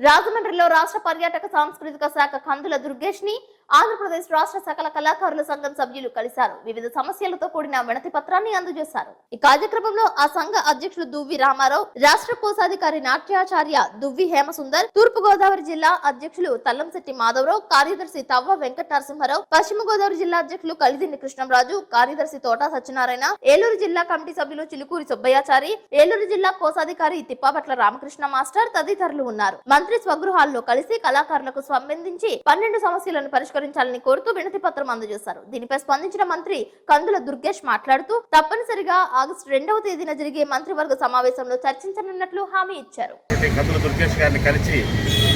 రాజమండ్రిలో రాష్ట్ర పర్యాటక సాంస్కృతిక శాఖ కందుల దుర్గేష్ని ఆంధ్రప్రదేశ్ రాష్ట్ర సకల కళాకారుల సంఘం సభ్యులు కలిశారు. వివిధ సమస్యలతో కూడిన వినతి పత్రాన్ని అందజేశారు. ఈ కార్యక్రమంలో ఆ సంఘ అధ్యక్షులు దువ్వి రామారావు రాష్ట్ర కోశాధికారి నాట్యాచార్య దువ్వి హేమసుందర్ తూర్పు గోదావరి జిల్లా అధ్యక్షులు తల్లంశెట్టి మాధవరావు కార్యదర్శి తవ్వ వెంకట నరసింహారావు పశ్చిమ గోదావరి జిల్లా అధ్యక్షులు కలిదిండి కృష్ణరాజు కార్యదర్శి తోటా సత్యనారాయణ ఏలూరు జిల్లా కమిటీ సభ్యులు చిలుకూరి సుబ్బయ్యాచారి ఏలూరు జిల్లా కోశాధికారి తిప్పాపట్ల రామకృష్ణ మాస్టర్ తదితరులు ఉన్నారు. మంత్రి స్వగృహాల్లో కలిసి కళాకారులకు సంబంధించి పన్నెండు సమస్యలను పరిష్కరించాలని కోరుతూ వినతి పత్రం అందజేశారు. దీనిపై స్పందించిన మంత్రి కందుల దుర్గేష్ మాట్లాడుతూ తప్పనిసరిగా ఆగస్టు రెండవ తేదీన జరిగే మంత్రివర్గ సమావేశంలో చర్చించనున్నట్లు హామీ ఇచ్చారు. కందుల దుర్గేష్ గారిని కలిసి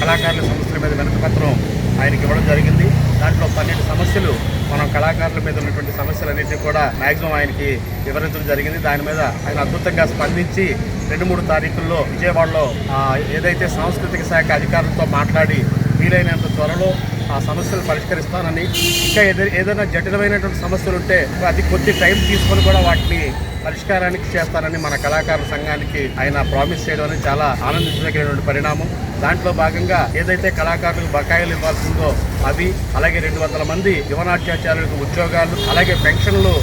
కళాకారుల సమస్యల మీద వినతి పత్రం ఆయనకి ఇవ్వడం జరిగింది. దాంట్లో పన్నెండు సమస్యలు మనం కళాకారుల మీద ఉన్నటువంటి సమస్యలన్నింటినీ కూడా మ్యాక్సిమం ఆయనకి వివరించడం జరిగింది. దాని మీద ఆయన అద్భుతంగా స్పందించి రెండు మూడు తారీఖుల్లో విజయవాడలో ఏదైతే సాంస్కృతిక శాఖ అధికారులతో మాట్లాడి వీలైనంత త్వరలో ఆ సమస్యలు పరిష్కరిస్తానని. ఇంకా ఏదైనా ఏదైనా జటిలమైనటువంటి సమస్యలు ఉంటే అతి కొద్ది టైం తీసుకొని కూడా వాటిని పరిష్కారానికి చేస్తానని మన కళాకారుల సంఘానికి ఆయన ప్రామిస్ చేయడం అనేది చాలా ఆనందించదగినటువంటి పరిణామం. దాంట్లో భాగంగా ఏదైతే కళాకారులకు బకాయిలు ఇవ్వాల్సిందో అవి అలాగే రెండు వందల మంది యువనాట్యాచార్యులకు ఉద్యోగాలు అలాగే పెన్షన్లు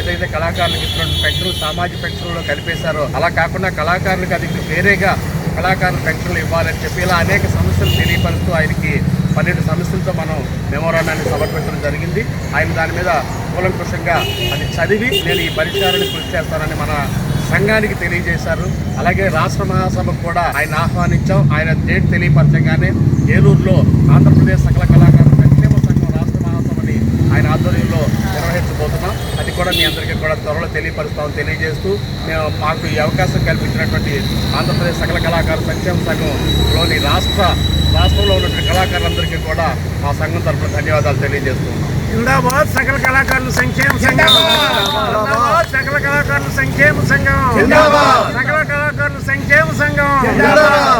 ఏదైతే కళాకారులకు ఇస్తున్న పెన్షన్లు సామాజిక పెన్షన్లో కలిపేశారో అలా కాకుండా కళాకారులకు అది వేరేగా కళాకారులు పెన్షన్లు ఇవ్వాలని చెప్పి ఇలా అనేక సమస్యలు తెలియపరుస్తూ ఆయనకి పన్నెండు సమస్యలతో మనం మెమోరాండాన్ని సమర్పించడం జరిగింది. ఆయన దాని మీద కూలంకుషంగా అది చదివి నేను ఈ పరిష్కారాన్ని కృషి చేస్తానని మన సంఘానికి తెలియజేశారు. అలాగే రాష్ట్ర మహాసభకు కూడా ఆయన ఆహ్వానించాం. ఆయన డేట్ తెలియపరచగానే ఏలూరులో ఆంధ్రప్రదేశ్ సకల కళాకారుల సంక్షేమ సంఘం రాష్ట్ర మహాసభని ఆయన ఆధ్వర్యంలో నిర్వహించబోతున్నాం. అది కూడా మీ అందరికీ కూడా త్వరలో తెలియపరుస్తామని తెలియజేస్తూ మేము మాకు ఈ అవకాశం కల్పించినటువంటి ఆంధ్రప్రదేశ్ సకల కళాకారుల సంక్షేమ సంఘంలోని రాష్ట్ర రాష్ట్రంలో ఉన్నటువంటి కళాకారులందరికీ కూడా మా సంఘం తరఫున ధన్యవాదాలు తెలియజేస్తున్నాం జిందాబాద్ సకల కళాకారుల సంక్షేమ సంఘం. సకల కళాకారుల సంక్షేమ సంఘం. సకల కళాకారుల సంక్షేమ సంఘం.